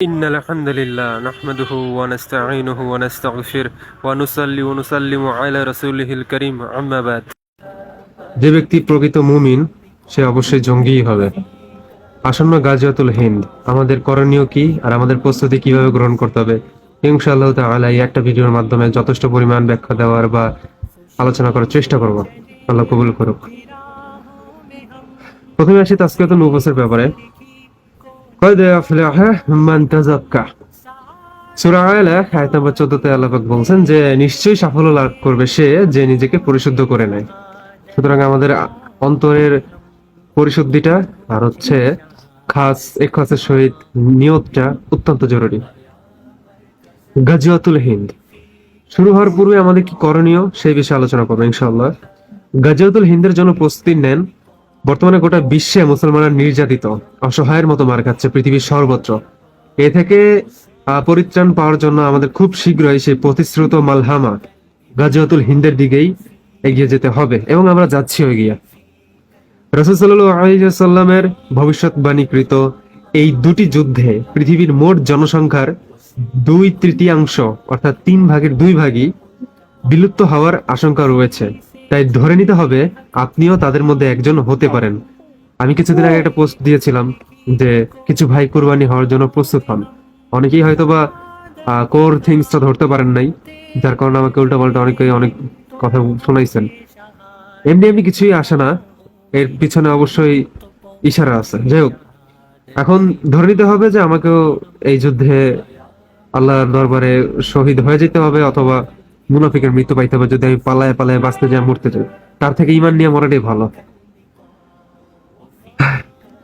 إن الحمد لله نحمده ونستعينه ونستغفره ونصلي ونسلم على رسوله الكريم أما بعد যে ব্যক্তি প্রকৃত মুমিন সে অবশ্যই জঙ্গিই হবে আসন্ন গাজিয়াতুল হিন্দ আমাদের করণীয় কি আর আমাদের প্রস্তুতি কিভাবে গ্রহণ করতে হবে ইনশাআল্লাহ তাআলা এই একটা ভিডিওর মাধ্যমে যথেষ্ট পরিমাণ ব্যাখ্যা দেওয়ার বা আলোচনা করার চেষ্টা করব আল্লাহ কবুল করুক প্রথমে আসি তাসকিয়াতুল নুফুসের ব্যাপারে কদ আফলাহা মান তাযাক্কা সূরা আয়াত নম্বর 14 তে আল্লাহ পাক বলছেন যে, নিশ্চয়ই সাফল্য লাভ করবে সে যে নিজেকে পরিশুদ্ধ করে নেয়। সুতরাং আমাদের অন্তরের পরিশুদ্ধিটা আর হচ্ছে খাস এখাসের সহিত নিয়তটা অত্যন্ত জরুরি। গাজিয়াতুল হিন্দ। শুরু হওয়ার পূর্বে আমাদের কি করণীয়, সেই বিষয়ে আলোচনা করব ইনশাল্লাহ গাজিয়াতুল হিন্দের জন্য প্রস্তুতি নেন বর্তমানে গোটা বিশ্বে মুসলমানরা নির্যাতিত, অসহায়ের মতো মার খাচ্ছে পৃথিবীর সর্বত্র। এ থেকে পরিত্রাণ পাওয়ার জন্য আমাদের খুব শীঘ্রই সেই প্রতিশ্রুত মালহামা গাজিয়াতুল হিন্দের দিকেই এগিয়ে যেতে হবে এবং আমরা যাচ্ছি এগিয়ে রসুসাল্লামের ভবিষ্যৎবাণীকৃত এই দুটি যুদ্ধে পৃথিবীর মোট জনসংখ্যার দুই তৃতীয়াংশ, অর্থাৎ তিন ভাগের দুই ভাগই বিলুপ্ত হওয়ার আশঙ্কা রয়েছে। তাই ধরে নিতে হবে আপনিও তাদের মধ্যে একজন হতে পারেন। আমি কিছুদিন আগে একটা পোস্ট দিয়েছিলাম যে কিছু ভাই কুরবানি হওয়ার জন্য প্রস্তুত হন। অনেকেই হয়তোবা কোর থিংসটা ধরতে পারেন নাই, যার কারণে আমাকে উল্টা পাল্টা অনেকে অনেক কথা শোনাইছেন। এমনি এমনি কিছুই আসে না, এর পিছনে অবশ্যই ইশারা আছে। যাই হোক, এখন ধরে নিতে হবে যে আমাকেও এই যুদ্ধে আল্লাহর দরবারে শহীদ হয়ে যেতে হবে অথবা মুনাফিকের মৃত্যু পাইতে হবে যদি আমি পালায় পালায় বাঁচতে যাই মরতে চাই তার থেকে ইমান নিয়ে মরাটাই ভালো।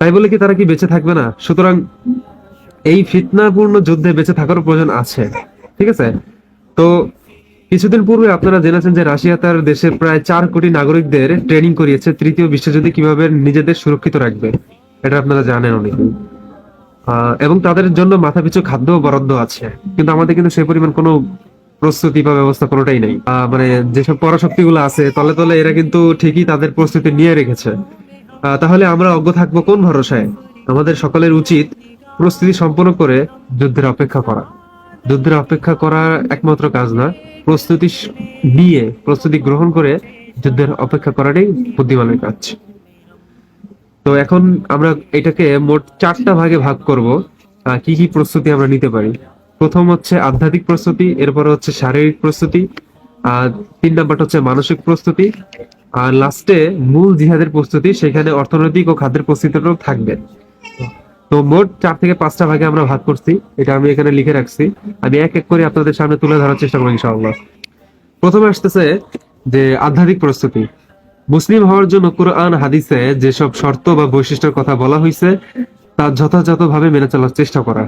তাই বলে কি তারা কি বেঁচে থাকবে না? সুতরাং এই ফিতনাপূর্ণ যুদ্ধে বেঁচে থাকার প্রয়োজন আছে। ঠিক আছে? তো কিছুদিন পূর্বে আপনারা জেনেছেন যে রাশিয়া তার দেশের প্রায় চার কোটি নাগরিকদের ট্রেনিং করিয়েছে তৃতীয় বিশ্বযুদ্ধে কীভাবে নিজেদের সুরক্ষিত রাখবে এটা আপনারা জানেন অনেকেই আহ, এবং তাদের জন্য মাথাপিছু খাদ্য বরাদ্দ আছে। কিন্তু আমাদের কিন্তু সেই পরিমাণ কোনো প্রস্তুতি বা ব্যবস্থা কোনোটাই নেই। মানে যেসব পরাশক্তি গুলো আছে, তলে তলে এরা কিন্তু ঠিকই তাদের প্রস্তুতি নিয়ে রেখেছে। তাহলে আমরা অজ্ঞ থাকব কোন ভরসায়? আমাদের সকলের উচিত প্রস্তুতি সম্পন্ন করে যুদ্ধের অপেক্ষা করা। যুদ্ধের অপেক্ষা করা একমাত্র কাজ না, প্রস্তুতি নিয়ে প্রস্তুতি গ্রহণ করে যুদ্ধের অপেক্ষা করাটাই বুদ্ধিমানের কাজ। তো এখন আমরা এটাকে মোট চারটা ভাগে ভাগ করব। কি কি প্রস্তুতি আমরা নিতে পারি? প্রথম হচ্ছে আধ্যাত্মিক প্রস্তুতি, এরপর হচ্ছে শারীরিক প্রস্তুতি, আর তিন নাম্বারটা হচ্ছে মানসিক প্রস্তুতি, আর লাস্টে মূল জিহাদের প্রস্তুতি, সেখানে অর্থনৈতিক ও খাদ্যের প্রস্তুতিটাও থাকবে। তো মোট চার থেকে পাঁচটা ভাগে আমরা ভাগ করছি, এটা আমি এখানে লিখে রাখছি। আমি এক এক করে আপনাদের সামনে তুলে ধরার চেষ্টা করব ইনশাআল্লাহ। প্রথমে আসতেছে যে আধ্যাত্মিক প্রস্তুতি। মুসলিম হওয়ার জন্য কোরআন, হাদিসে যেসব শর্ত বা বৈশিষ্ট্যের কথা বলা হয়েছে তা যথাযথভাবে মেনে চলার চেষ্টা করা।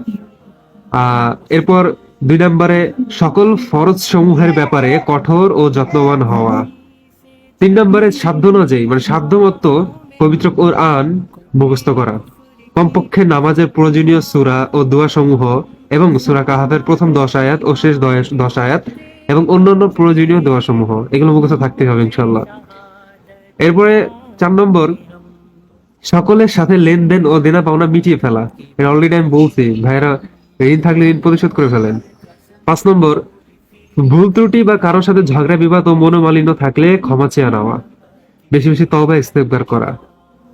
এরপর দুই নম্বরে সকল ফরজ সমূহের ব্যাপারে কঠোর ও যত্নবান হওয়া। তিন নম্বরে সাধ্য অনুযায়ী মানে সাধ্যমতো পবিত্র কোরআন মুখস্থ করা। কমপক্ষে নামাজের প্রয়োজনীয় সুরা ও দোয়া সমূহ এবং সুরা কাহাফের প্রথম দশ আয়াত ও শেষ দশ আয়াত এবং অন্যান্য প্রয়োজনীয় দোয়া সমূহ এগুলো মুখস্থ থাকতে হবে ইনশাল্লাহ এরপরে চার নম্বর, সকলের সাথে লেনদেন ও দেনা পাওনা মিটিয়ে ফেলা। এটা অলরেডি আমি বলছি ভাইরা ঋণ থাকলে ঋণ পরিশোধ করে ফেলেন। পাঁচ নম্বর, ভুল ত্রুটি বা কারোর সাথে ঝগড়া, বিবাদ ও মনোমালিন্য থাকলে ক্ষমা চেয়ে নেওয়া। বেশি বেশি তবা ইস্তেকবার করা।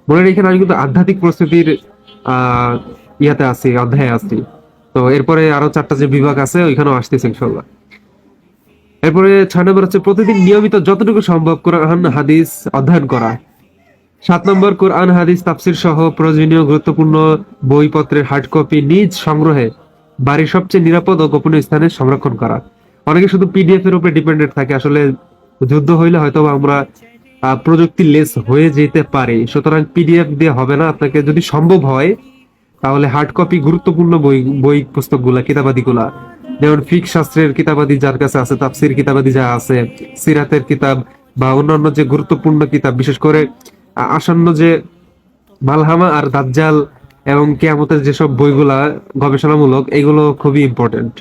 মনে রেখেন, আমি কিন্তু আধ্যাত্মিক প্রস্তুতির ইয়াতে আছি, অধ্যায়ে আছি। তো এরপরে আরও চারটা যে বিভাগ আছে, ওইখানেও আসতেছে ইনশাল্লাহ এরপরে ছয় নম্বর হচ্ছে, প্রতিদিন নিয়মিত যতটুকু সম্ভব কোরআন, হাদিস অধ্যয়ন করা। সাত নম্বর, কোরআন, হাদিস, তাফসির সহ প্রয়োজনীয় গুরুত্বপূর্ণ বইপত্রের হার্ড কপি নিজ সংগ্রহে বাড়ির সবচেয়ে নিরাপদ ও গোপনীয় স্থানে সংরক্ষণ করা। অনেকে শুধু পিডিএফ এর উপরে ডিপেন্ডেন্ট থাকে, আসলে যুদ্ধ হইলে হয়তো আমরা প্রযুক্তি লেস হয়ে যেতে পারে। সুতরাং পিডিএফ দিয়ে হবে না। আপনাকে যদি সম্ভব হয়, তাহলে হার্ড কপি গুরুত্বপূর্ণ বই বই পুস্তকগুলা, কিতাবাদিগুলা। যেমন ফিক শাস্ত্রের কিতাবাদি যার কাছে আছে, তাফসির কিতাবাদি যা আছে, সিরাতের কিতাব বা অন্যান্য যে গুরুত্বপূর্ণ কিতাব, বিশেষ করে আসন্ন যে মালহামা আর দাজ্জাল এবং কেয়ামতের যেসব বইগুলা গবেষণামূলক, এগুলো খুবই ইম্পর্টেন্ট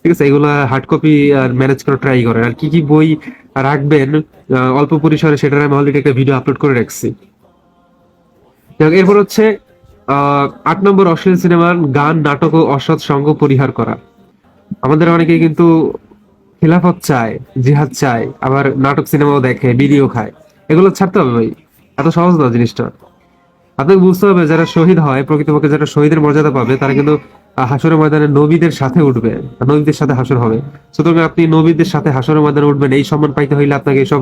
ঠিক আছে? এগুলা হার্ড কপি আর ম্যানেজ করে ট্রাই করেন আর কি কি বই রাখবেন অল্প পরিসরে সেটার আমি অলরেডি একটা ভিডিও আপলোড করে রাখছি। এরপর হচ্ছে আট নম্বর অশ্লীল সিনেমার গান, নাটক ও অসৎ সঙ্গ পরিহার করা। আমাদের অনেকেই কিন্তু খিলাফত চায়, জিহাদ চায়, আবার নাটক সিনেমাও দেখে ভিডিও খায়। এগুলো ছাড়তে হবে ভাই। এত সহজ না জিনিসটা। আপনাকে বুঝতে হবে, যারা শহীদ হয়, প্রকৃতপক্ষে যারা শহীদের মর্যাদা পাবে, তারা কিন্তু হাসরের ময়দানে নবীদের সাথে উঠবে। নবীদের সাথে হাসর হবে। সুতরাং আপনি নবীদের সাথে হাসরের ময়দানে উঠবেন, এই সম্মান পাইতে হইলে আপনাকে এইসব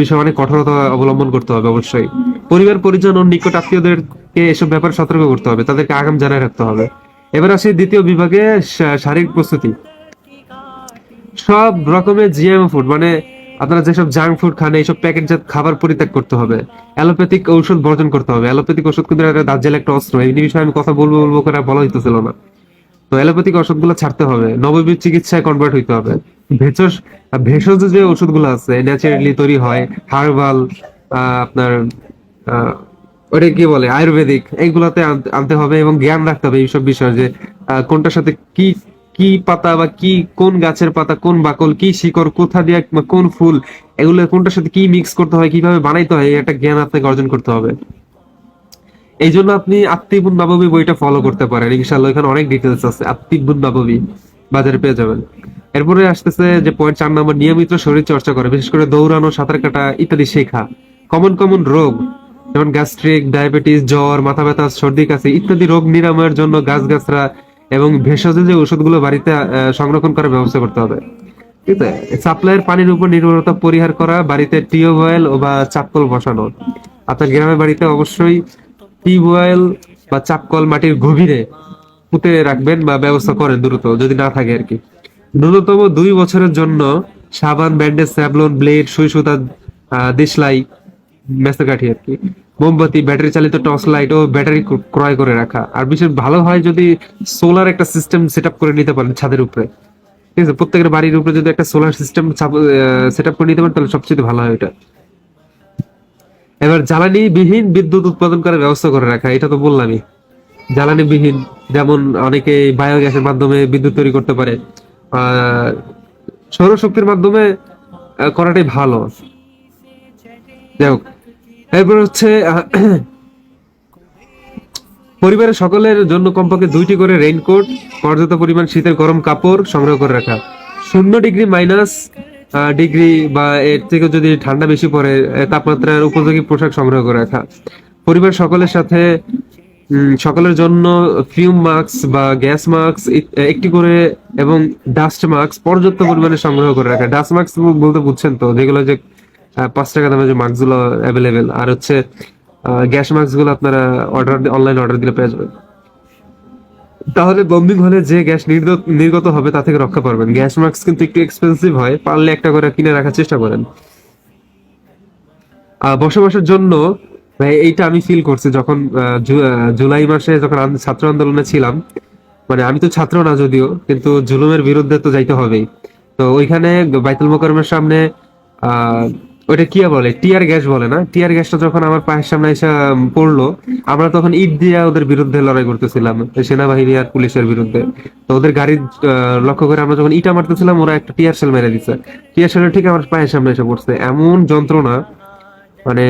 বিষয়ে অনেক কঠোরতা অবলম্বন করতে হবে অবশ্যই। পরিবার, পরিজন ও নিকট আত্মীয়দেরকে এসব ব্যাপারে সতর্ক করতে হবে, তাদেরকে আগাম জানায় রাখতে হবে। এবার আসি দ্বিতীয় বিভাগে শারীরিক প্রস্তুতি। সব রকমের জিএম ফুড মানে আপনারা যেসব জাঙ্ক ফুড খান, এইসব প্যাকেটজাত খাবার পরিত্যাগ করতে হবে। অ্যালোপ্যাথিক ঔষধ বর্জন করতে হবে। অ্যালোপ্যাথিক ওষুধ কিন্তু দার্জাল একটা অস্ত্র। এই বিষয়ে আমি কথা বলব বলব করে বলা হইতেছিল না। তো অ্যালোপ্যাথিক ওষুধগুলো ছাড়তে হবে। নববীর চিকিৎসায় কনভার্ট হইতে হবে। ভেষজ ভেষজ যে ওষুধগুলো আছে ন্যাচারালি তৈরি হয়, হার্বাল আপনার ওটা কি বলে, আয়ুর্বেদিক, এইগুলাতে আনতে- হবে এবং জ্ঞান রাখতে হবে এইসব বিষয়ে যে কোনটার সাথে কি কি পাতা বা কি, কোন গাছের পাতা, কোন বাকল, কি শিকড়, কোথা দিয়ে কোন ফুল, এগুলো কোনটার সাথে কি মিক্স করতে হয়, কীভাবে বানাইতে হয় একটা জ্ঞান আপনাকে অর্জন করতে হবে। এই জন্য আপনি আত্মিবুন নাববী বইটা ফলো করতে পারেন ইনশাল্লাহ এখানে অনেক ডিটেলস আছে আত্মিবুন নাববী বাজারে পেয়ে যাবেন। এরপরে আসতেছে যে পয়েন্ট চার নম্বর নিয়মিত শরীর চর্চা করে, বিশেষ করে দৌড়ানো, সাঁতার কাটা ইত্যাদি শেখা। কমন কমন রোগ, যেমন গ্যাস্ট্রিক ডায়াবেটিস জ্বর, মাথা ব্যথা, সর্দি, কাশি ইত্যাদি রোগ নিরাময়ের জন্য গাছগাছরা এবং ভেষজ যে ওষুধগুলো বাড়িতে সংরক্ষণ করার ব্যবস্থা করতে হবে। সাপ্লাইয়ের পানির উপর নির্ভরতা পরিহার করা, বাড়িতে টিউবওয়েল বা চাপকল বসানো। আপনার গ্রামের বাড়িতে অবশ্যই টিউবওয়েল বা চাপকল মাটির গভীরে পুঁতে রাখবেন বা ব্যবস্থা করেন দ্রুত, যদি না থাকে আর কি। ন্যূনতম দুই বছরের জন্য সাবান, ব্যান্ডেজ স্যাবলন ব্লেড, সুই সুতা দেশলাই মেসেকাঠি আর কি। মোমবাতি, ব্যাটারি চালিত টর্চ লাইট ও ব্যাটারি ক্রয় করে রাখা। আর বিশেষ ভালো হয় যদি সোলার একটা সিস্টেম সেট করে নিতে পারেন ছাদের উপরে। ঠিক আছে? প্রত্যেকের বাড়ির উপরে যদি একটা সোলার সিস্টেম সেট করে নিতে পারেন, তাহলে সবচেয়ে ভালো হয় এটা। এবার জ্বালানি বিহীন বিদ্যুৎ উৎপাদন করার ব্যবস্থা করে রাখা, এটা তো বললামই। জ্বালানি বিহীন যেমন অনেকে বায়োগ্যাসের মাধ্যমে বিদ্যুৎ তৈরি করতে পারে। সৌরশক্তির মাধ্যমে করাটাই ভালো। যাই হোক এরপর হচ্ছে পরিবারের সকলের জন্য কমপক্ষে দুইটি করে রেইনকোট পর্যাপ্ত পরিমাণ শীতের গরম কাপড় সংগ্রহ করে রাখা। শূন্য ডিগ্রি মাইনাস ডিগ্রি বা এর থেকে যদি ঠান্ডা বেশি পড়ে তাপমাত্রার উপযোগী পোশাক সংগ্রহ করে রাখা। পরিবার সকলের সাথে সকলের জন্য ফিউম মাস্ক বা গ্যাস মাস্ক একটি করে এবং ডাস্ট মাস্ক পর্যাপ্ত পরিমাণে সংগ্রহ করে রাখা। ডাস্ট মাস্ক বলতে বুঝছেন তো, যেগুলো যে পাঁচ টাকা দামে যে মাস্কগুলো অ্যাভেলেবেল আর হচ্ছে গ্যাস মাস্কগুলো আপনারা অর্ডার অনলাইন অর্ডার দিলে পেয়ে যাবেন। তাহলে বম্বিং হলে যে গ্যাস নির্গত হবে তা থেকে রক্ষা পাবেন। গ্যাস মাস্ক কিন্তু একটু এক্সপেন্সিভ হয়, পারলে একটা করে কিনে রাখার চেষ্টা করেন। বসবাসের জন্য এইটা আমি ফিল করছি যখন জুলাই মাসে যখন ছাত্র আন্দোলনে ছিলাম মানে আমি তো ছাত্র না যদিও, কিন্তু জুলুমের বিরুদ্ধে তো যাইতে হবেই। তো ওইখানে বাইতুল মোকারমের সামনে ওইটা কি বলে? টিয়ার গ্যাস বলে না? টিয়ার গ্যাসটা যখন আমার পায়ের সামনে এসে পড়ল, আমরা তখন ইট দিয়ে ওদের বিরুদ্ধে লড়াই করতেছিলাম, সেনাবাহিনী আর পুলিশের বিরুদ্ধে। তো ওদের গাড়ি লক্ষ্য করে আমরা যখন ইটা মারতেছিলাম, ওরা একটা টিয়ার সেল মেরে দিচ্ছে টিয়ার সেল ঠিক আমার পায়ের সামনে এসে পড়ছে। এমন যন্ত্রণা মানে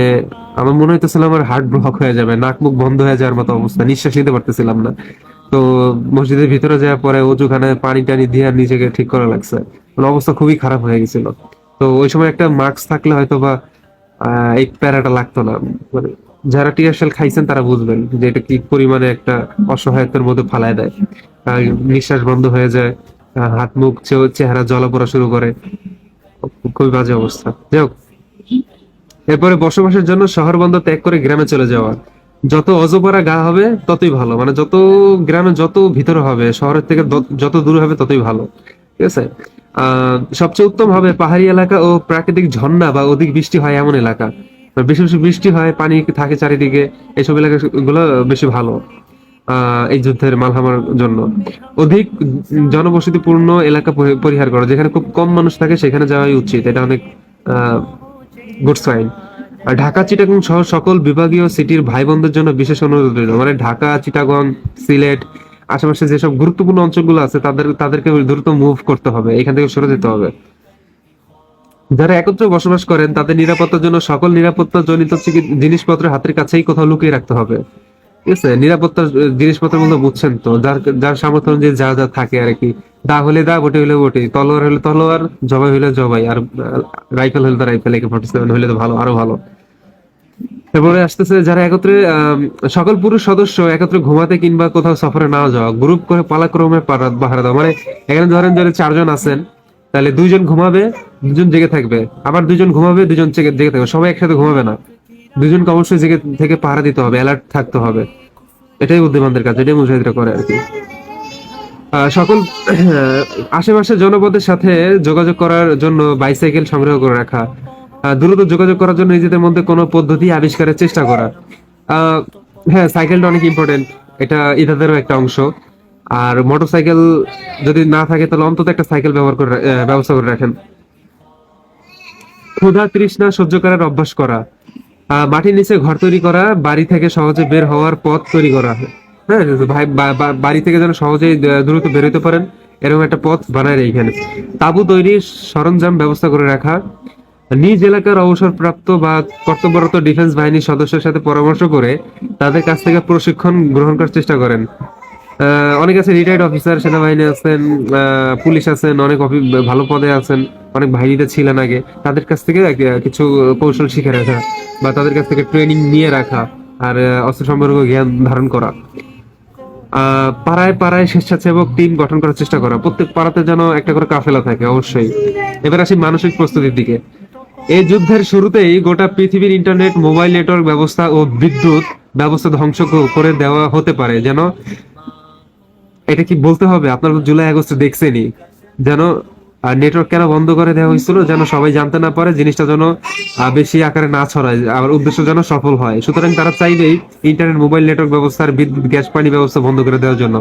আমার মনে হইতেছিল আমার হার্ট ব্লক হয়ে যাবে, নাক মুখ বন্ধ হয়ে যাওয়ার মতো অবস্থা, নিঃশ্বাস নিতে পারতেছিলাম না। তো মসজিদের ভিতরে যাওয়ার পরে অজুখানে পানি টানি দিয়ে নিজেকে ঠিক করা লাগছে। মানে অবস্থা খুবই খারাপ হয়ে গেছিল। তো ওই সময় একটা মাস্ক থাকলে হয়তো বা এই প্যারাটা লাগতো না। মানে যারা টিয়ারশেল খাইছেন তারা বুঝবেন যে এটা কি পরিমাণে একটা অসহায়তার মধ্যে ফালায় দেয়। নিঃশ্বাস বন্ধ হয়ে যায় হাত, মুখ চেহারা জ্বলা পড়া শুরু করে। খুবই বাজে অবস্থা। যাই হোক, এরপরে বসবাসের জন্য শহর বন্দর ত্যাগ করে গ্রামে চলে যাওয়া। যত অজপাড়া গা হবে, ততই ভালো। মানে যত গ্রামে যত ভিতরে হবে, শহরের থেকে যত দূর হবে, ততই ভালো। ঠিক আছে? সবচেয়ে উত্তম হবে পাহাড়ি এলাকা ও প্রাকৃতিক ঝর্ণা বা অধিক বৃষ্টি হয় এমন এলাকা। মানে বেশি বেশি বৃষ্টি হয়, পানি থাকে চারিদিকে এইসব এলাকাগুলো বেশি ভালো এই যুদ্ধের মালহামার জন্য। অধিক জনবসতিপূর্ণ এলাকা পরি- পরিহার করা, যেখানে খুব কম মানুষ থাকে সেখানে যাওয়াই উচিত। এটা অনেক গুড সাইন আর ঢাকা, চিটাগং সহ সকল বিভাগীয় সিটির ভাই বোনদের জন্য বিশেষ অনুরোধ মানে ঢাকা, চিটাগং, সিলেট আশেপাশে যেসব গুরুত্বপূর্ণ অঞ্চলগুলো আছে তাদের তাদেরকে দ্রুত মুভ করতে হবে এখান থেকে সরে যেতে হবে। যারা একত্রে বসবাস করেন তাদের নিরাপত্তার জন্য সকল নিরাপত্তা জনিত জিনিসপত্র হাতের কাছেই কোথাও লুকিয়ে রাখতে হবে। ঠিক আছে? নিরাপত্তার আহ, জিনিসপত্র বুঝছেন তো যার যার সামর্থ্য অনুযায়ী যা যা থাকে আর কি। দা হলে দা বটি হলে বটি তলোয়ার হলে তলোয়ার জবাই হলে জবাই আর রাইফেল হলে তো রাইফেল একে ফর্টি সেভেন হলে তো ভালো আরও ভালো। এরপরে আসতেছে, যারা একত্রে সকল পুরুষ সদস্য একত্রে ঘুমাতে কিংবা কোথাও সফরে না যাওয়া, গ্রুপ করে পালাক্রমে পাহারা দেওয়া। মানে এখানে ধরেন ধরে চারজন আছেন, তাহলে দুইজন ঘুমাবে দুজন জেগে থাকবে। আবার দুজন ঘুমাবে দুজন জেগে থাকবে। সবাই একসাথে ঘুমাবে না। দুজনকে অবশ্যই জেগে থেকে পাহারা দিতে হবে অ্যালার্ট থাকতে হবে। এটাই বুদ্ধিমানদের কাজ, এটাই মুজাহিদরা করে আর কি। সকল আশেপাশের জনপদের সাথে যোগাযোগ করার জন্য বাইসাইকেল সংগ্রহ করে রাখা। দ্রুত যোগাযোগ করার জন্য নিজেদের মধ্যে কোনো পদ্ধতি আবিষ্কারের চেষ্টা করা। হ্যাঁ সাইকেলটা অনেক ইম্পর্টেন্ট এটা ইদাদেরও একটা অংশ। আর মোটরসাইকেল যদি না থাকে, তাহলে অন্তত একটা সাইকেল ব্যবহার করে ব্যবস্থা করে রাখেন। ক্ষুধা তৃষ্ণা সহ্য করার অভ্যাস করা। মাটির নিচে ঘর তৈরি করা, বাড়ি থেকে সহজে বের হওয়ার পথ তৈরি করা। হ্যাঁ ভাই বাড়ি থেকে যেন সহজেই দ্রুত বেরোতে পারেন, এরকম একটা পথ বানায় এইখানে তাবু তৈরির সরঞ্জাম ব্যবস্থা করে রাখা। নিজ এলাকার অবসরপ্রাপ্ত বা কর্তব্যরত ডিফেন্স বাহিনীর সদস্যের সাথে পরামর্শ করে তাদের কাছ থেকে প্রশিক্ষণ গ্রহণ করার চেষ্টা করেন। অনেক আছে রিটায়ার্ড অফিসার সেনাবাহিনী আছেন পুলিশ আছেন, অনেক ভালো পদে আছেন, অনেক বাহিনীতে ছিলেন আগে। তাদের কাছ থেকে কিছু কৌশল শিখে রাখা বা তাদের কাছ থেকে ট্রেনিং নিয়ে রাখা আর অস্ত্র সম্পর্কে জ্ঞান ধারণ করা। পাড়ায় পাড়ায় স্বেচ্ছাসেবক টিম গঠন করার চেষ্টা করা। প্রত্যেক পাড়াতে যেন একটা করে কাফেলা থাকে, অবশ্যই। এবার আসি মানসিক প্রস্তুতির দিকে। এই যুদ্ধের শুরুতেই গোটা পৃথিবীর ইন্টারনেট, মোবাইল নেটওয়ার্ক ব্যবস্থা ও বিদ্যুৎ ব্যবস্থা ধ্বংস করে দেওয়া হতে পারে। যেন এটা কি বলতে হবে? আপনারা জুলাই, আগস্টে দেখছেনই। যেন নেটওয়ার্ক কেন বন্ধ করে দেওয়া হয়েছিল? যেন সবাই জানতে না পারে, জিনিসটা যেন বেশি আকারে না ছড়ায়। আর উদ্দেশ্য যেন সফল হয়। সুতরাং তারা চাইবেই ইন্টারনেট, মোবাইল নেটওয়ার্ক ব্যবস্থার বিদ্যুৎ, গ্যাস, পানি ব্যবস্থা বন্ধ করে দেওয়ার জন্য।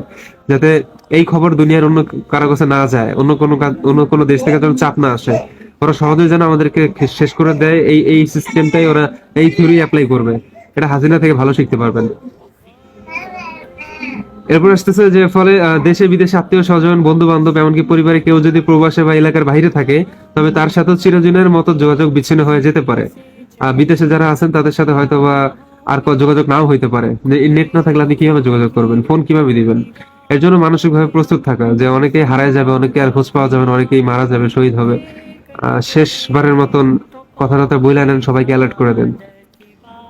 যাতে এই খবর দুনিয়ার অন্য কারও কাছে না যায়। অন্য কোনো অন্য কোনো দেশ থেকে যেন চাপ না আসে। ওরা সহজেই যেন আমাদেরকে শেষ করে দেয়। এই এই সিস্টেমটাই ওরা এই থিওরি অ্যাপ্লাই করবে। এটা হাসিনা থেকে ভালো শিখতে পারবেন। এরপর আসতেছে যে ফলে দেশে বিদেশে আত্মীয় স্বজন বন্ধু বান্ধব এমনকি পরিবারে কেউ যদি প্রবাসে বা এলাকার বাইরে থাকে তবে তার সাথেও চিরদিনের মতো যোগাযোগ বিচ্ছিন্ন হয়ে যেতে পারে। আহ, বিদেশে যারা আছেন তাদের সাথে হয়তো বা আর যোগাযোগ নাও হইতে পারে। নেট না থাকলে আপনি কীভাবে যোগাযোগ করবেন? ফোন কীভাবে দিবেন? এর জন্য মানসিকভাবে প্রস্তুত থাকা যে অনেকেই হারায় যাবে অনেকে আর খোঁজ পাওয়া যাবে অনেকেই মারা যাবে শহীদ হবে। শেষবারের মতন কথা কথা বইলে নেন, সবাইকে অ্যালার্ট করে দেন।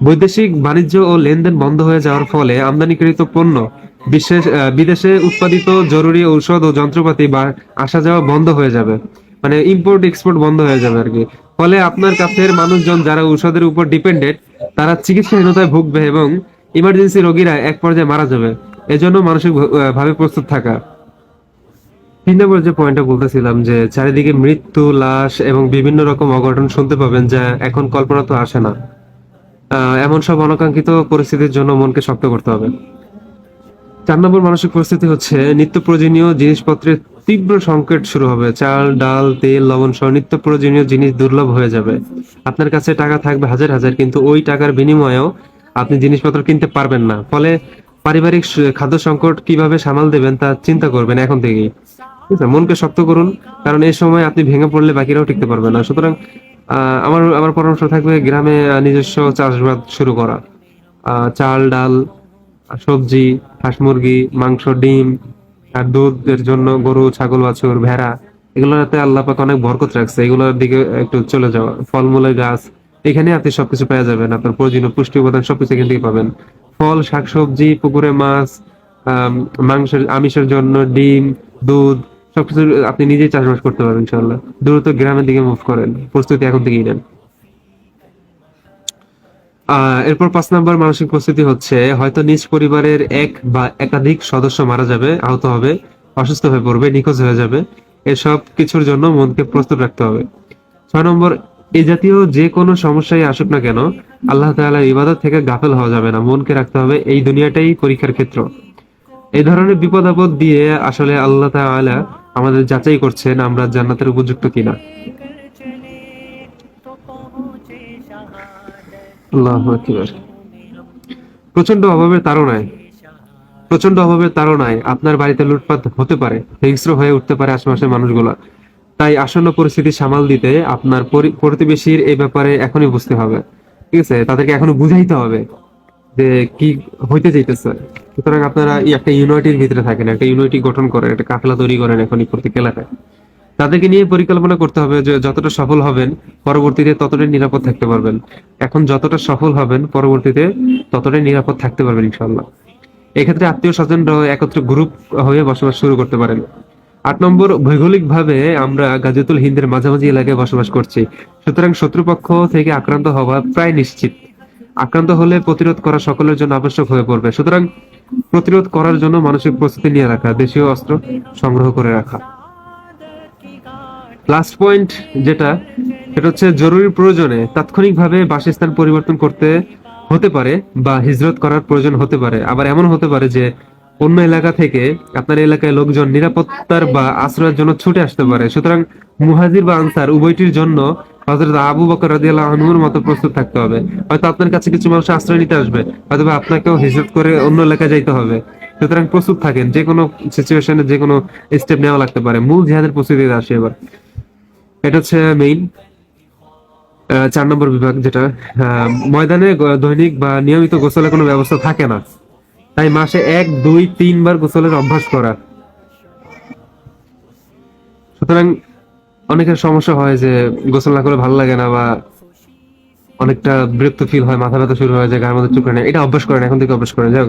বৈদেশিক বাণিজ্য ও লেনদেন বন্ধ হয়ে যাওয়ার ফলে আমদানিকৃত পণ্য, বিশেষ বিদেশে উৎপাদিত জরুরি ঔষধ ও যন্ত্রপাতি বা আসা যাওয়া বন্ধ হয়ে যাবে। মানে ইম্পোর্ট এক্সপোর্ট বন্ধ হয়ে যাবে আর কি। ফলে আপনার কাছের মানুষজন যারা ঔষধের উপর ডিপেন্ডেন্ট তারা চিকিৎসাহীনতায় ভুগবে এবং ইমার্জেন্সি রোগীরা এক পর্যায়ে মারা যাবে। এজন্য মানসিক ভাবে প্রস্তুত থাকা। তিন নম্বর যে পয়েন্টটা বলতেছিলাম যে চারিদিকে মৃত্যু, লাশ এবং বিভিন্ন রকম অঘটন শুনতে পাবেন যা এখন কল্পনা তো আসে না। এমন সব অনাকাঙ্ক্ষিত পরিস্থিতির জন্য মনকে শক্ত করতে হবে। চার নম্বর মানসিক পরিস্থিতি হচ্ছে নিত্য প্রয়োজনীয় জিনিসপত্রের তীব্র সংকট শুরু হবে। চাল, ডাল, তেল, লবণ সহ নিত্য প্রয়োজনীয় জিনিস দুর্লভ হয়ে যাবে। আপনার কাছে টাকা থাকবে হাজার হাজার, কিন্তু ওই টাকার বিনিময়েও আপনি জিনিসপত্র কিনতে পারবেন না। ফলে পারিবারিক খাদ্য সংকট কীভাবে সামাল দেবেন তা চিন্তা করবেন এখন থেকেই। ঠিক আছে, মনকে শক্ত করুন, কারণ এই সময় আপনি ভেঙে পড়লে বাকিরাও টিকতে পারবে না। সুতরাং আমার আমার পরামর্শ থাকবে গ্রামে নিজস্ব চাষবাদ শুরু করা। চাল, ডাল, সবজি, হাঁস মুরগি, মাংস, ডিম, আর দুধের জন্য গরু, ছাগল, বাছুর, ভেড়া, এগুলোতে আল্লাহ পাক অনেক বরকত রাখছে। এগুলোর দিকে একটু চলে যাওয়া। ফলমূলের গাছ, এখানে আপনি সবকিছু পেয়ে যাবেন। আপনার প্রয়োজনীয় পুষ্টি উপাদান সবকিছু এখান থেকে পাবেন। ফল, শাকসবজি, পুকুরে মাছ মাংসের, আমিষের জন্য ডিম, দুধ সবকিছু আপনি নিজেই চাষবাস করতে পারবেন ইনশাল্লাহ দ্রুত গ্রামের দিকে মুভ করেন। প্রস্তুতি এখন থেকেই নেন। এরপর পাঁচ নাম্বার মানসিক প্রস্তুতি হচ্ছে, হয়তো নিজ পরিবারের এক বা একাধিক সদস্য মারা যাবে, আহত হবে, অসুস্থ হয়ে পড়বে, নিখোঁজ হয়ে যাবে। এসব কিছুর জন্য মনকে প্রস্তুত রাখতে হবে। ছয় নম্বর এই জাতীয় যে কোনো সমস্যায় আসুক না কেন, আল্লাহ তাআলা ইবাদত থেকে গাফেল হওয়া যাবে না। মনকে রাখতে হবে, এই দুনিয়াটাই পরীক্ষার ক্ষেত্র। এই ধরনের বিপদ আপদ দিয়ে আসলে আল্লাহ তাআলা আমাদের যাচাই করছেন আমরা জান্নাতের উপযুক্ত কিনা। প্রচণ্ড অভাবের তাড়নায় প্রচণ্ড অভাবের তাড়নায় আপনার বাড়িতে লুটপাট হতে পারে, হিংস্র হয়ে উঠতে পারে আশেপাশের মানুষগুলা। তাই আসন্ন পরিস্থিতি সামাল দিতে আপনার প্রতিবেশীর এই ব্যাপারে এখনই বুঝতে হবে। ঠিক আছে? তাদেরকে এখনও বুঝাইতে হবে যে কি হইতে চাইতেছে। সুতরাং আপনারা একটা ইউনিটির ভিতরে থাকেন, একটা ইউনিটি গঠন করেন, একটা কাফেলা তৈরি করেন এখন প্রত্যেক এলাকায়। তাদেরকে নিয়ে পরিকল্পনা করতে হবে যে যতটা সফল হবেন, পরবর্তীতে ততটাই নিরাপদ থাকতে পারবেন। এখন যতটা সফল হবেন, পরবর্তীতে ততটাই নিরাপদ থাকতে পারবেন ইনশাল্লাহ এক্ষেত্রে আত্মীয় স্বজনরা একত্রে গ্রুপ হয়ে বসবাস শুরু করতে পারেন। আট নম্বর ভৌগোলিক ভাবে আমরা গাজীতুল হিন্দের মাঝামাঝি এলাকায় বসবাস করছি। সুতরাং শত্রুপক্ষ থেকে আক্রান্ত হওয়া প্রায় নিশ্চিত। আক্রান্ত হলে প্রতিরোধ করা সকলের জন্য আবশ্যক হয়ে পড়বে। সুতরাং প্রতিরোধ করার জন্য মানসিক প্রস্তুতি নিয়ে রাখা, দেশীয় অস্ত্র সংগ্রহ করে রাখা। লাস্ট পয়েন্ট যেটা, সেটা হচ্ছে জরুরি প্রয়োজনে তাৎক্ষণিকভাবে বাসস্থান পরিবর্তন করতে হতে পারে বা হিজরত করার প্রয়োজন হতে পারে। আবার এমন হতে পারে যে অন্য এলাকা থেকে আপনার এলাকায় লোকজন নিরাপত্তার বা আশ্রয়ের জন্য ছুটে আসতে পারে। সুতরাং মুহাজির বা আনসার উভয়টির জন্য হযরত আবু বকর রাদিয়াল্লাহু আনহুর মতো প্রস্তুত থাকতে হবে। হয়তো আপনার কাছে কিছু মানুষ আশ্রয় নিতে আসবে হয়তো আপনাকেও হিজরত করে অন্য এলাকায় যাইতে হবে। সুতরাং প্রস্তুত থাকেন যে কোনো সিচুয়েশনে যে কোনো স্টেপ নেওয়া লাগতে পারে। মূল জিহাদের প্রস্তুতি আসে এবার। এটা হচ্ছে মেইন চার নম্বর বিভাগ যেটা। ময়দানে দৈনিক বা নিয়মিত গোসলের কোনো ব্যবস্থা থাকে না। তাই মাসে এক, দুই, তিনবার গোসলের অভ্যাস করা। সুতরাং অনেকের সমস্যা হয় যে গোসল না করে ভালো লাগে না বা অনেকটা বিরক্ত ফিল হয়, মাথা ব্যথা শুরু হয়ে যায়, গায়ের মধ্যে চুকরে নেয়। এটা অভ্যাস করেন এখন থেকে অভ্যাস করেন যাই।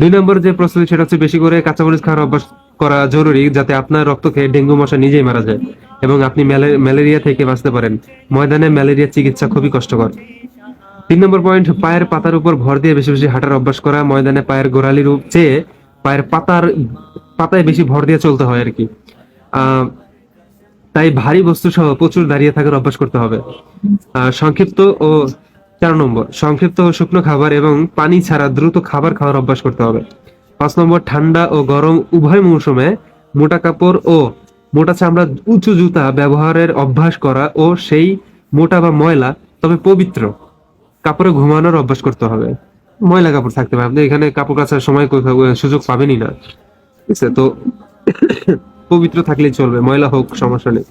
দুই নম্বর যে প্রস্তুতি সেটা হচ্ছে বেশি করে কাঁচামরিচ খাওয়ার অভ্যাস করা জরুরি যাতে আপনার রক্ত খেয়ে ডেঙ্গু মশা নিজেই মারা যায় এবং আপনি ম্যালেরিয়া থেকে বাঁচতে পারেন। ময়দানে ম্যালেরিয়া চিকিৎসা খুবই কষ্টকর। তিন নম্বর পয়েন্ট, পায়ের পাতার উপর ভর দিয়ে বেশি বেশি হাঁটার অভ্যাস করা। ময়দানে পায়ের গোড়ালির চেয়ে পায়ের পাতার পাতায় বেশি ভর দিয়ে চলতে হয় আর কি। তাই ভারী বস্তু সহ প্রচুর দাঁড়িয়ে থাকার অভ্যাস করতে হবে। সংক্ষিপ্ত ও চার নম্বর, সংক্ষিপ্ত ও শুকনো খাবার এবং পানি ছাড়া দ্রুত খাবার খাওয়ার অভ্যাস করতে হবে। পাঁচ নম্বর, ঠান্ডা ও গরম উভয় মৌসুমে মোটা কাপড় ও মোটা চামড়া উঁচু জুতা ব্যবহারের অভ্যাস করা ও সেই মোটা বা ময়লা, তবে পবিত্র। কাপড়ে ঘুমানোর অভ্যাস করতে হবে। ময়লা কাপড় থাকতে পারে। আপনি এখানে কাপড় কাচার সময় সুযোগ পাবেনই না। ঠিক আছে, তো পবিত্র থাকলেই চলবে, ময়লা হোক, সমস্যা নেই।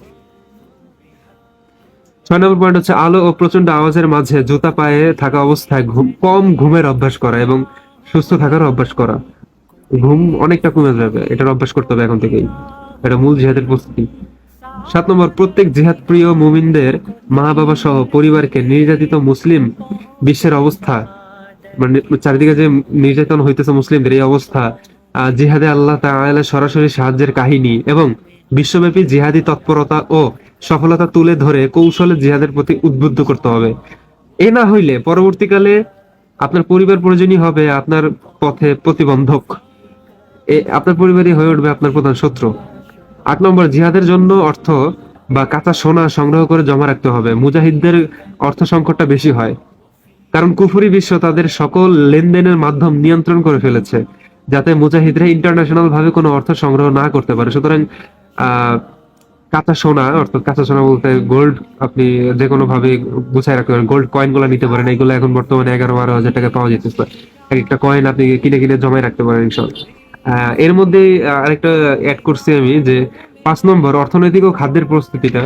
ছয় নম্বর পয়েন্ট হচ্ছে আলো ও প্রচণ্ড আওয়াজের মাঝে জুতা পায়ে থাকা অবস্থায় কম ঘুমের অভ্যাস করা এবং সুস্থ থাকার অভ্যাস করা। ঘুম অনেকটা কমে যাবে, এটার অভ্যাস করতে হবে এখন থেকেই। এটা মূল জিহাদের প্রস্তুতি। সাত নম্বর, প্রত্যেক জিহাদ প্রিয় মুমিনদের মা বাবা সহ পরিবারকে নির্যাতিত মুসলিম বিশ্বের অবস্থা মানে চারিদিকে যে নির্যাতন হইতেছে মুসলিমদের, এই অবস্থা জিহাদে আল্লাহ তাআলা সরাসরি সাহায্যের কাহিনী এবং বিশ্বব্যাপী জিহাদি তৎপরতা ও সফলতা তুলে ধরে কৌশলে জিহাদের প্রতি উদ্বুদ্ধ করতে হবে। এ না হইলে পরবর্তীকালে আপনার পরিবার প্রয়োজনই হবে, আপনার পথে প্রতিবন্ধক। আপনার পরিবারই হয়ে উঠবে আপনার প্রধান শত্রু। আট নম্বর, জিহাদের জন্য অর্থ বা কাঁচা সোনা সংগ্রহ করে জমা রাখতে হবে। মুজাহিদদের অর্থ সংকটটা বেশি হয়। কারণ কুফুরি বিশ্ব তাদের সকল লেনদেনের মাধ্যম নিয়ন্ত্রণ করে ফেলেছে। যাতে মুজাহিদরা ইন্টারন্যাশনাল ভাবে কোনো অর্থ সংগ্রহ না করতে পারে। সুতরাং কাঁচা সোনা অর্থাৎ কাঁচা সোনা বলতে গোল্ড আপনি যে কোনো ভাবে গুছাই রাখতে পারেন। গোল্ড কয়েনগুলো নিতে পারেন। এগুলো এখন বর্তমানে এগারো বারো হাজার টাকা পাওয়া যেতেছে। এক একটা কয়েন আপনি কিনে কিনে জমাই রাখতে পারেন আহ, এর মধ্যে আরেকটা অ্যাড করছি আমি যে পাঁচ নম্বর অর্থনৈতিক ও খাদ্যের প্রস্তুতিটা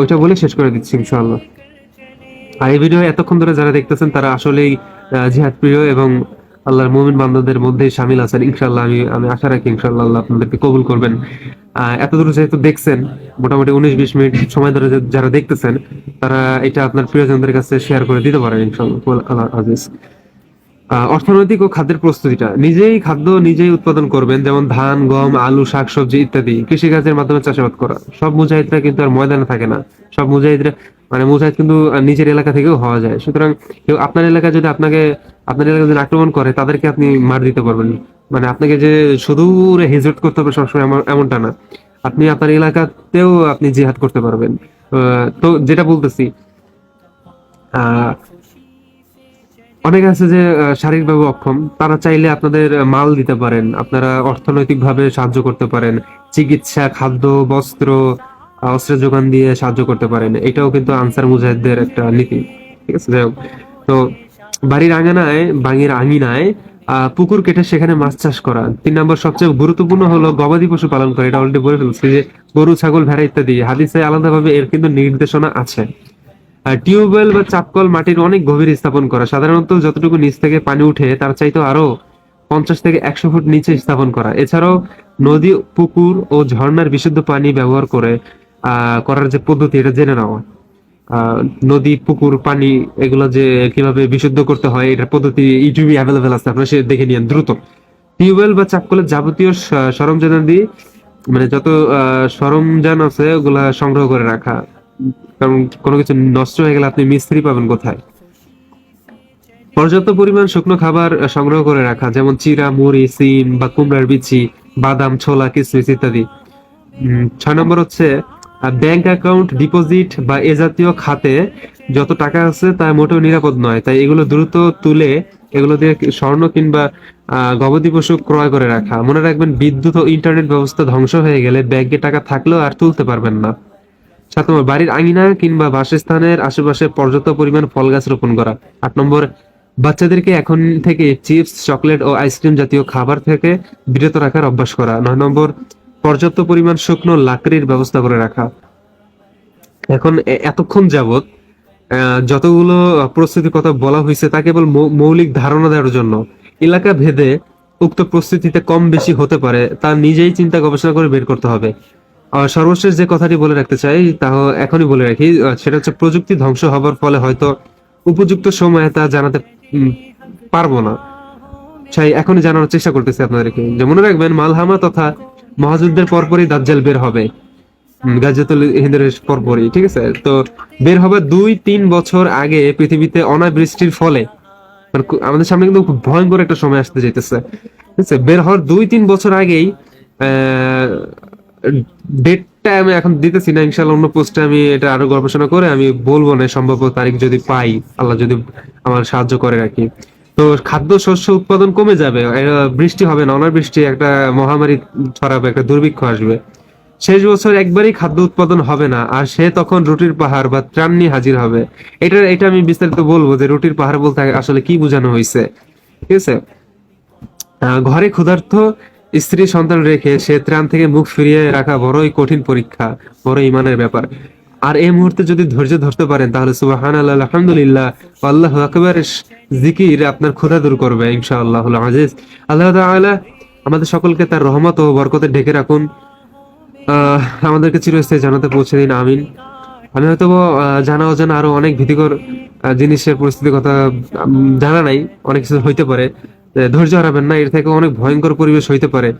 ওইটা বলে শেষ করে দিচ্ছি ইনশাআল্লাহ। আর এই ভিডিও এতক্ষণ ধরে যারা দেখতেছেন তারা আসলেই জিহাদ প্রিয় এবং আল্লাহর মুমিন বান্ধবদের মধ্যে সামিল আছেন। ইনশাল্লাহ আমি আমি আশা রাখি ইনশাল্লাহ আল্লাহ আপনাদেরকে কবুল করবেন। এতদূর যেহেতু দেখছেন মোটামুটি উনিশ বিশ মিনিট সময় ধরে যারা দেখতেছেন তারা এটা আপনার প্রিয়জনদের কাছে শেয়ার করে দিতে পারেন ইনশাল্লাহ আল্লাহ আহ, অর্থনৈতিক ও খাদ্যের প্রস্তুতিটা। নিজেই খাদ্য নিজেই উৎপাদন করবেন, যেমন ধান, গম, আলু, শাকসবজি ইত্যাদি। কৃষিকাজের মাধ্যমে চাষাবাদ করা। সব মুজাহিদরা কিন্তু আর ময়দানে থাকে না। সব মুজাহিদরা মানে মুজাহিদ কিন্তু নিজের এলাকা থেকেও হওয়া যায়। সুতরাং কেউ আপনার এলাকায় যদি আপনাকে আপনার এলাকায় যদি আক্রমণ করে, তাদেরকে আপনি মার দিতে পারবেন। মানে আপনাকে যে সুদূরে হিজরত করতে হবে সবসময় এমন- এমনটা না। আপনি আপনার এলাকাতেও আপনি জিহাদ করতে পারবেন। তো যেটা বলতেছি, আহ অনেকে আছে যে শারীরিকভাবে অক্ষম তারা চাইলে আপনাদের মাল দিতে পারেন আপনারা অর্থনৈতিকভাবে সাহায্য করতে পারেন চিকিৎসা খাদ্য বস্ত্র অস্ত্রের যোগান দিয়ে সাহায্য করতে পারেন এটাও কিন্তু আনসার মুজাহিদদের একটা নীতি ঠিক আছে? যাই তো বাড়ির আঙিনায় বাঙির আঙিনায় আহ, পুকুর কেটে সেখানে মাছ চাষ করা তিন নম্বর সবচেয়ে গুরুত্বপূর্ণ হলো গবাদি পশু পালন করা এটা অলরেডি বলে ফেলছি যে গরু ছাগল ভেড়া ইত্যাদি হাদিসে আলাদাভাবে এর কিন্তু নির্দেশনা আছে। টিউবওয়েল বা চাপকল মাটির অনেক গভীর স্থাপন করা। সাধারণত যতটুকু নিচ থেকে পানি উঠে, তার চাইতে আরও পঞ্চাশ থেকে একশো ফুট নিচে স্থাপন করা। এছাড়াও নদী, পুকুর ও ঝর্ণার বিশুদ্ধ পানি ব্যবহার করে করার যে পদ্ধতি, এটা জেনে নেওয়া নদী, পুকুর, পানি, এগুলো যে কীভাবে বিশুদ্ধ করতে হয়, এটার পদ্ধতি ইউটিউবে অ্যাভেলেবেল আছে, আপনারা সে দেখে নিন দ্রুত। টিউবওয়েল বা চাপকলের যাবতীয় সরঞ্জাম দিয়ে মানে যত সরঞ্জাম আছে, ওগুলা সংগ্রহ করে রাখা। কারণ কোনো কিছু নষ্ট হয়ে গেলে আপনি মিস্ত্রি পাবেন কোথায়? পর্যাপ্ত পরিমাণ শুকনো খাবার সংগ্রহ করে রাখা, যেমন চিরা, মুড়ি, সিম বা কুমড়ার বিচি, বাদাম, ছোলা, কিসমিস ইত্যাদি। ছয় নম্বর হচ্ছে ব্যাংক অ্যাকাউন্ট ডিপোজিট বা এ জাতীয় খাতে যত টাকা আছে তা মোটেও নিরাপদ নয়। তাই এগুলো দ্রুত তুলে এগুলো দিয়ে স্বর্ণ কিংবা গবাদি পশু ক্রয় করে রাখা। মনে রাখবেন, বিদ্যুৎ ও ইন্টারনেট ব্যবস্থা ধ্বংস হয়ে গেলে ব্যাংকে টাকা থাকলেও আর তুলতে পারবেন না। সাত নম্বর বাড়ির আঙিনা কিংবা বাসস্থানের আশেপাশে পর্যাপ্ত পরিমাণ ফল গাছ রোপণ করা। আট নম্বর, বাচ্চাদেরকে এখন থেকে চিপস, চকলেট ও আইসক্রিম জাতীয় খাবার থেকে বিরত রাখার অভ্যাস করা। নয় নম্বর, পর্যাপ্ত পরিমাণ শুকনো লাকড়ির ব্যবস্থা করে রাখা। এখন এতক্ষণ যাবত যতগুলো প্রস্তুতির কথা বলা হয়েছে তা কেবল মৌলিক ধারণা দেওয়ার জন্য। এলাকা ভেদে উক্ত প্রস্তুতিতে কম বেশি হতে পারে, তা নিজেই চিন্তা গবেষণা করে বের করতে হবে। সর্বশেষ যে কথাটি বলে রাখতে চাই তা এখনই বলে রাখি সেটা হচ্ছে প্রযুক্তি ধ্বংস হবার ফলে হয়তো উপযুক্ত সময়ে তা জানাতে পারব না। চাই এখনই জানানোর চেষ্টা করতেছি আপনাদেরকে। যে মনে রাখবেন মালহামা তথা মহাযুদ্ধের পরপরই দাজ্জাল বের হবে। উম, গাজীতুল হিন্দের পরপরই ঠিক আছে? তো বের হবে দুই তিন বছর আগে পৃথিবীতে অনাবৃষ্টির ফলে। মানে আমাদের সামনে কিন্তু খুব ভয়ঙ্কর একটা সময় আসতে যাইতেছে। ঠিক আছে? বের হওয়ার দুই তিন বছর আগেই ডেটটা আমি এখন দিতেছি না, ইনশাল্লাহ অন্য পোস্টে আমি এটা আরও গবেষণা করে আমি বলব না, সম্ভাব্য তারিখ যদি পাই, আল্লাহ যদি আমার সাহায্য করে রাখি তো খাদ্য শস্য উৎপাদন কমে যাবে বৃষ্টি হবে না, অনাবৃষ্টি, একটা মহামারী ছড়াবে, একটা দুর্ভিক্ষ আসবে। শেষ বছর একবারই খাদ্য উৎপাদন হবে না, আর সে তখন রুটির পাহাড় বা ত্রাণ হাজির হবে। এটা এটা আমি বিস্তারিত বলব যে রুটির পাহাড় বলতে আসলে কি বোঝানো হয়েছে ঠিক আছে? ঘরে ক্ষুধার্ত স্ত্রী সন্তান রেখে সে ত্রাণ থেকে মুখ ফিরিয়ে রাখা বড়ই কঠিন পরীক্ষা বড় ইমানের ব্যাপার। আর এই মুহূর্তে যদি ধৈর্য ধরতে পারেন, তাহলে সুবাহান আল্লাহ আলহামদুলিল্লাহ, আল্লাহ আকবর, জিকির আপনার ক্ষুধা দূর করবে ইনশা আল্লাহ আজিজ। আল্লাহ তাআলা আমাদের সকলকে তার রহমত ও বরকতে ঢেকে রাখুন। আমাদেরকে চিরস্থায়ী জানাতে পৌঁছে দিন, আমিন। আমি হয়তো জানা অজানা আরও অনেক ভীতিকর জিনিসের পরিস্থিতির কথা জানা নাই, অনেক কিছু হইতে পারে। ধৈর্য হারাবেন না, এর থেকে অনেক ভয়ঙ্কর পরিবেশ হইতে পারে।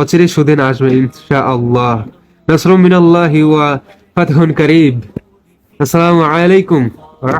অচিরে সুদিন আসবে ইনশা আল্লাহ নাসরুম মিনাল্লাহি ওয়া আসসালামু আলাইকুম ওয়া